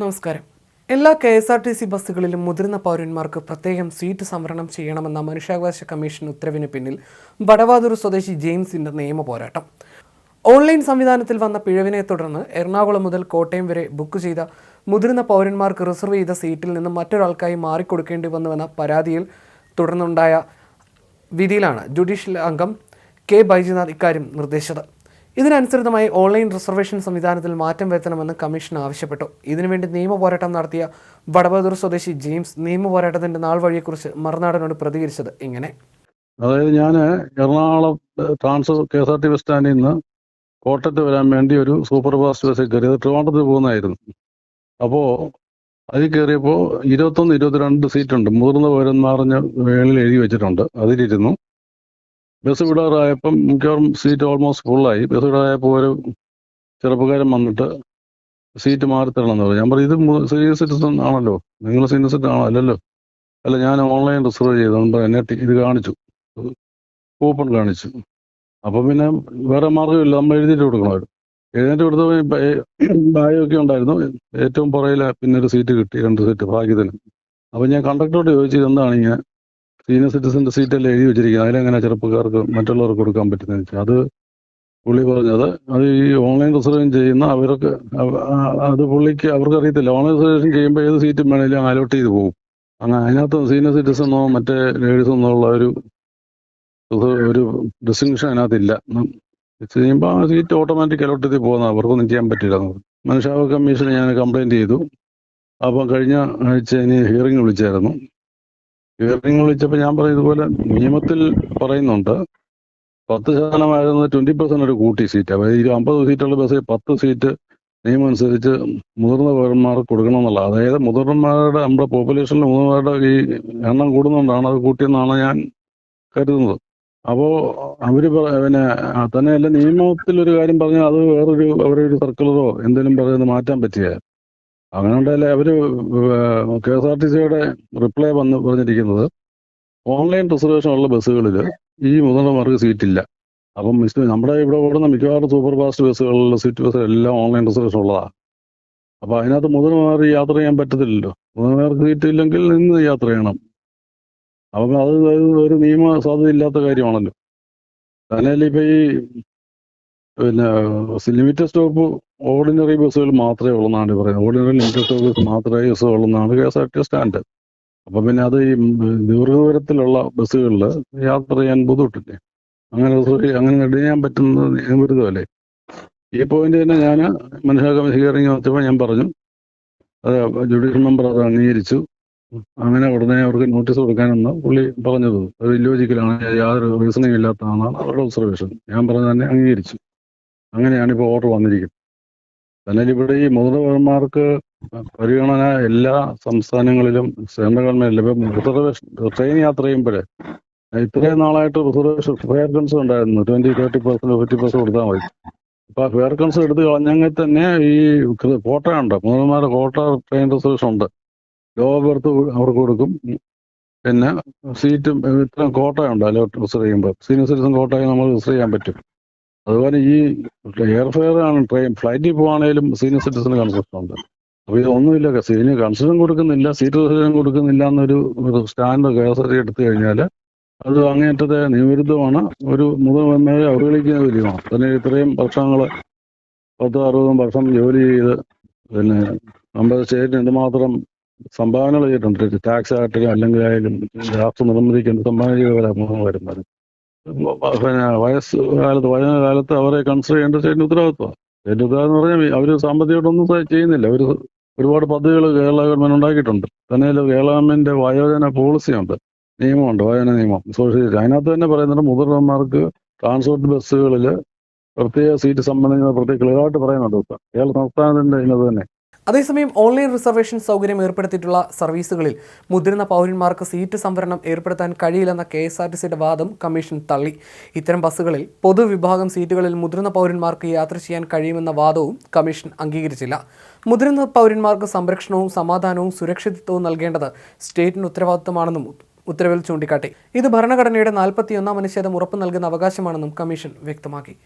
നമസ്കാരം. എല്ലാ K S R T C ബസ്സുകളിലും മുതിർന്ന പൗരന്മാർക്ക് പ്രത്യേകം സീറ്റ് സംവരണം ചെയ്യണമെന്ന മനുഷ്യാവകാശ കമ്മീഷൻ ഉത്തരവിന് പിന്നിൽ വടവാതൂർ സ്വദേശി ജെയിംസിന്റെ നിയമ പോരാട്ടം. ഓൺലൈൻ സംവിധാനത്തിൽ വന്ന പിഴവിനെ തുടർന്ന് എറണാകുളം മുതൽ കോട്ടയം വരെ ബുക്ക് ചെയ്ത മുതിർന്ന പൗരന്മാർക്ക് റിസർവ് ചെയ്ത സീറ്റിൽ നിന്ന് മറ്റൊരാൾക്കായി മാറിക്കൊടുക്കേണ്ടി വന്നുവെന്ന പരാതിയിൽ തുടർന്നുണ്ടായ വിധിയിലാണ് ജുഡീഷ്യൽ അംഗം കെ. ബൈജുനാഥ് ഇക്കാര്യം നിർദ്ദേശിച്ചത്. ഇതിനനുസൃതമായി ഓൺലൈൻ റിസർവേഷൻ സംവിധാനത്തിൽ മാറ്റം വരുത്തണമെന്ന് കമ്മീഷൻ ആവശ്യപ്പെട്ടു. ഇതിനുവേണ്ടി നിയമ പോരാട്ടം നടത്തിയ വടവതൂർ സ്വദേശി ജെയിംസ് നിയമ പോരാട്ടത്തിന്റെ നാൾ വഴിയെക്കുറിച്ച് മറുനാടനോട് പ്രതികരിച്ചത് ഇങ്ങനെ. അതായത് ഞാൻ Ernakulam transfer K S R T bus സ്റ്റാൻഡിൽ നിന്ന് കോട്ടയത്ത് വരാൻ വേണ്ടി ഒരു സൂപ്പർ ഫാസ്റ്റ് ബസ്സിൽ കയറി. അത് ട്രിവാൻഡ്രത്ത് പോകുന്നതായിരുന്നു. അപ്പോൾ അതിൽ കയറിയപ്പോൾ ഇരുപത്തൊന്ന് ഇരുപത്തിരണ്ട് സീറ്റുണ്ട്. മുതിർന്ന പൗരന്മാറിഞ്ഞ് മേളിൽ എഴുതി വെച്ചിട്ടുണ്ട്. അതിലിരുന്നു. ബസ് വിടാറായപ്പം മിക്കവാറും സീറ്റ് ഓൾമോസ്റ്റ് ഫുള്ളായി ബസ് വിടാറായപ്പോൾ ഒരു ചെറുപ്പക്കാരൻ വന്നിട്ട് സീറ്റ് മാറി തരണം എന്ന് പറഞ്ഞു. ഞാൻ പറഞ്ഞു ഇത് സീനിയർ സിറ്റിസൺ ആണല്ലോ. നിങ്ങൾ സീനിയർ സിറ്റിസൺ ആണോ? അല്ലല്ലോ. അല്ല ഞാൻ ഓൺലൈൻ റിസർവ് ചെയ്തു. എന്നെ ഇത് കാണിച്ചു. കൂപ്പൺ കാണിച്ചു. അപ്പം പിന്നെ വേറെ മാർഗമില്ല നമ്മൾ എഴുതിയിട്ട് കൊടുക്കണമായിരുന്നു എഴുതിയിട്ട് കൊടുത്തപ്പോൾ ബാഗൊക്കെ ഉണ്ടായിരുന്നു. ഏറ്റവും പുറകിൽ പിന്നെ ഒരു സീറ്റ് കിട്ടി രണ്ട് സീറ്റ് ഭാഗ്യത്തിന്. അപ്പം ഞാൻ കണ്ടക്ടറോട് ചോദിച്ചു എന്താണ് ഇങ്ങനെ? സീനിയർ സിറ്റിസന്റെ സീറ്റല്ലേ എഴുതി വെച്ചിരിക്കുക അതിലെങ്ങനെ ചെറുപ്പക്കാർക്ക് മറ്റുള്ളവർക്ക് കൊടുക്കാൻ പറ്റുന്നതെന്ന് വെച്ചാൽ അത് പുള്ളി പറഞ്ഞത് അത് ഈ ഓൺലൈൻ റിസർവേഷൻ ചെയ്യുന്ന അവർക്ക് അത് പുള്ളിക്ക് അവർക്ക് അറിയത്തില്ല. ഓൺലൈൻ റിസർവേഷൻ ചെയ്യുമ്പോൾ ഏത് സീറ്റും വേണേലും അലോട്ട് ചെയ്ത് പോകും. അങ്ങനെ അതിനകത്ത് സീനിയർ സിറ്റിസൺ സിറ്റിസണോ മറ്റേ ലേഡീസ് എന്നുള്ള ഒരു ഒരു ഡിസ്റ്റിങ്ഷൻ അതിനകത്തില്ല. ചെയ്യുമ്പോൾ ആ സീറ്റ് ഓട്ടോമാറ്റിക് അലോട്ട് ചെയ്ത് പോകുന്ന അവർക്കൊന്നും ചെയ്യാൻ പറ്റില്ല. എന്ന്. മനുഷ്യാവകാശ കമ്മീഷന് ഞാൻ കംപ്ലൈന്റ് ചെയ്തു. അപ്പം കഴിഞ്ഞ ആഴ്ച ഇനി ഹിയറിംഗ് വിളിച്ചായിരുന്നു. ഹിയറിംഗ് വിളിച്ചപ്പോൾ ഞാൻ പറയുന്നത് ഇതുപോലെ നിയമത്തിൽ പറയുന്നുണ്ട് പത്ത് ശതമാനമായിരുന്നത് ട്വന്റി പെർസെന്റ് ഒരു കൂട്ടി സീറ്റ് അതായത് അമ്പത് സീറ്റുള്ള ബസ്സിൽ പത്ത് സീറ്റ് നിയമം അനുസരിച്ച് മുതിർന്ന പൗരന്മാർക്ക് കൊടുക്കണം എന്നുള്ള അതായത് മുതിർന്നവരുടെ നമ്മുടെ പോപ്പുലേഷനിൽ മുതിർന്നവരുടെ ഈ എണ്ണം കൂടുന്നതുകൊണ്ടാണ് അത് കൂട്ടിയെന്നാണ് ഞാൻ കരുതുന്നത്. അപ്പോ അവർ പിന്നെ തന്നെയല്ല നിയമത്തിൽ ഒരു കാര്യം പറഞ്ഞാൽ അത് വേറൊരു അവരൊരു സർക്കുലറോ എന്തെങ്കിലും പറയുന്നത് മാറ്റാൻ പറ്റിയ അങ്ങനെ ഉണ്ടല്ലേ അവർ കെ എസ് ആർ ടി സിയുടെ റിപ്ലൈ വന്ന് പറഞ്ഞിരിക്കുന്നത് ഓൺലൈൻ റിസർവേഷൻ ഉള്ള ബസ്സുകളിൽ ഈ മുതലമാർക്ക് സീറ്റ് ഇല്ല അപ്പം മിസ് നമ്മുടെ ഇവിടെ ഓടുന്ന മിക്കവാറും സൂപ്പർ ഫാസ്റ്റ് ബസ്സുകളിലുള്ള സീറ്റ് ബസ് എല്ലാം ഓൺലൈൻ റിസർവേഷൻ ഉള്ളതാണ് അപ്പൊ അതിനകത്ത് മുതിർന്നവർ യാത്ര ചെയ്യാൻ പറ്റത്തില്ലല്ലോ. മുതിർന്നവർക്ക് സീറ്റ് ഇല്ലെങ്കിൽ നിന്ന് യാത്ര ചെയ്യണം. അപ്പം അത് ഒരു നിയമ സാധ്യത ഇല്ലാത്ത കാര്യമാണല്ലോ തന്നെയല്ല ഈ പിന്നെ ലിമിറ്റഡ് സ്റ്റോപ്പ് ഓർഡിനറി ബസ്സുകൾ മാത്രമേ ഉള്ളൂ ഉള്ളെന്നാണ് പറയുന്നത്. ഓർഡിനറി ലിമിറ്റഡ് സർവീസ് മാത്രമേ bus ഉള്ളെന്നാണ് K S R T stand അപ്പം പിന്നെ അത് ഈ ദീർഘദൂരത്തിലുള്ള ബസ്സുകളിൽ യാത്ര ചെയ്യാൻ ബുദ്ധിമുട്ടില്ലേ? അങ്ങനെ അങ്ങനെ ചെയ്യാൻ പറ്റുന്നത് നിയമവിരുദ്ധമല്ലേ ഈ പോയിന്റ് തന്നെ ഞാൻ മനുഷ്യാവകാശ ഹിയറിംഗ് നടത്തിയപ്പോൾ ഞാൻ പറഞ്ഞു. അത് ജുഡീഷ്യൽ മെമ്പർ അത് അംഗീകരിച്ചു. അങ്ങനെ ഉടനെ അവർക്ക് നോട്ടീസ് കൊടുക്കാനെന്ന് പുള്ളി പറഞ്ഞത്. അത് ഇല്ലോജിക്കലാണ് യാതൊരു റീസണിങ് ഇല്ലാത്തതാണ് അവരുടെ ഒബ്സർവേഷൻ ഞാൻ പറഞ്ഞ തന്നെ അംഗീകരിച്ചു. അങ്ങനെയാണ് ഇപ്പോൾ ഓർഡർ വന്നിരിക്കുന്നത്. എന്നാൽ ഇവിടെ ഈ മുതിർന്നവന്മാർക്ക് പരിഗണന എല്ലാ സംസ്ഥാനങ്ങളിലും കേന്ദ്ര ഗവൺമെന്റ് ഇപ്പം റിസർവേഷൻ ട്രെയിൻ യാത്ര ചെയ്യുമ്പോഴേ ഇത്രയും നാളായിട്ട് റിസർവേഷൻ ഫെയർ കൺസ് ഉണ്ടായിരുന്നു. Twenty thirty percent fifty percent കൊടുത്താൽ മതി. അപ്പൊ ഫെയർ കൺസ് എടുത്ത് കളഞ്ഞെങ്കിൽ തന്നെ ഈ കോട്ട ഉണ്ട്. മുതിർന്നവരുടെ കോട്ട ട്രെയിൻ റിസർവേഷൻ ഉണ്ട്. ലോ ബർത്ത് അവർക്ക് കൊടുക്കും. പിന്നെ സീറ്റും ഇത്ര കോട്ടയുണ്ട്. അലോട്ട് റിസർവ് ചെയ്യുമ്പോൾ. സീനിയർ സിറ്റിസൺ കോട്ടയിൽ നമ്മൾ റിസർവ് ചെയ്യാൻ പറ്റും. അതുപോലെ ഈ എയർഫെയർ ആണ് ട്രെയിൻ ഫ്ലൈറ്റിൽ പോവാണേലും സീനിയർ സിറ്റിസൺ കൺസെഷൻ ഉണ്ട്. അപ്പൊ ഇതൊന്നുമില്ല സീനിയർ കൺസെഷൻ കൊടുക്കുന്നില്ല സീറ്റ് റിസർവേഷൻ കൊടുക്കുന്നില്ല എന്നൊരു stand K S R T എടുത്തു കഴിഞ്ഞാൽ അത് അങ്ങേറ്റത്തെ നിയമവിരുദ്ധമാണ്. ഒരു മുതിർന്നവരെ അവഹേളിക്കുന്ന കാര്യമാണ് തന്നെ ഇത്രയും വർഷങ്ങൾ പത്ത് അറുപതും വർഷം ജോലി ചെയ്ത് പിന്നെ നമ്മുടെ സ്റ്റേറ്റിന് എന്തുമാത്രം സംഭാവനകൾ ചെയ്തിട്ടുണ്ട്. ടാക്സ് ആയിട്ടും അല്ലെങ്കിൽ ആയാലും രാഷ്ട്ര നിർമ്മിതിക്ക് എന്ത് സംഭാവന ചെയ്തവരാണ് വരുന്നത് പിന്നെ വയസ്സ് കാലത്ത് വയസ്സ് കാലത്ത് അവരെ കൺസിഡർ ചെയ്യേണ്ട സ്റ്റേറ്റിന്റെ ഉത്തരവാദിത്വമാണ് സ്റ്റേറ്റ് ഉത്തരവാദിത്വം എന്ന് പറഞ്ഞാൽ അവർ സാമ്പത്തികമായിട്ടൊന്നും ചെയ്യുന്നില്ല. അവർ ഒരുപാട് പദ്ധതികൾ കേരള ഗവൺമെന്റ് ഉണ്ടാക്കിയിട്ടുണ്ട്. തന്നെയല്ല കേരള ഗവൺമെന്റിന്റെ വയോജന പോളിസിയുണ്ട് നിയമമുണ്ട് വയോജന നിയമം. സോഷ്യൽ അതിനകത്ത് തന്നെ പറയുന്നുണ്ട് മുതിർന്നവന്മാർക്ക് ട്രാൻസ്പോർട്ട് ബസ്സുകളിൽ പ്രത്യേക സീറ്റ് സംബന്ധിക്കുന്ന പ്രത്യേക ക്ലിയറായിട്ട് പറയുന്നുണ്ട് ഇപ്പൊ. കേരള സംസ്ഥാനത്തിന്റെ ഇതിനകത്ത് തന്നെ. അതേസമയം ഓൺലൈൻ റിസർവേഷൻ സൗകര്യം ഏർപ്പെടുത്തിയിട്ടുള്ള സർവീസുകളിൽ മുതിർന്ന പൗരന്മാർക്ക് സീറ്റ് സംവരണം ഏർപ്പെടുത്താൻ കഴിയില്ലെന്ന കെ എസ് ആർ ടി സിയുടെ വാദം കമ്മീഷൻ തള്ളി. ഇത്തരം ബസ്സുകളിൽ പൊതുവിഭാഗം സീറ്റുകളിൽ മുതിർന്ന പൗരന്മാർക്ക് യാത്ര ചെയ്യാൻ കഴിയുമെന്ന വാദവും കമ്മീഷൻ അംഗീകരിച്ചില്ല. മുതിർന്ന പൗരന്മാർക്ക് സംരക്ഷണവും സമാധാനവും സുരക്ഷിതത്വവും നൽകേണ്ടത് സ്റ്റേറ്റിന് ഉത്തരവാദിത്തമാണെന്നും ഉത്തരവിൽ ചൂണ്ടിക്കാട്ടി. ഇത് ഭരണഘടനയുടെ നാൽപ്പത്തിയൊന്നാം അനുച്ഛേദം ഉറപ്പു നൽകുന്ന അവകാശമാണെന്നും കമ്മീഷൻ വ്യക്തമാക്കി.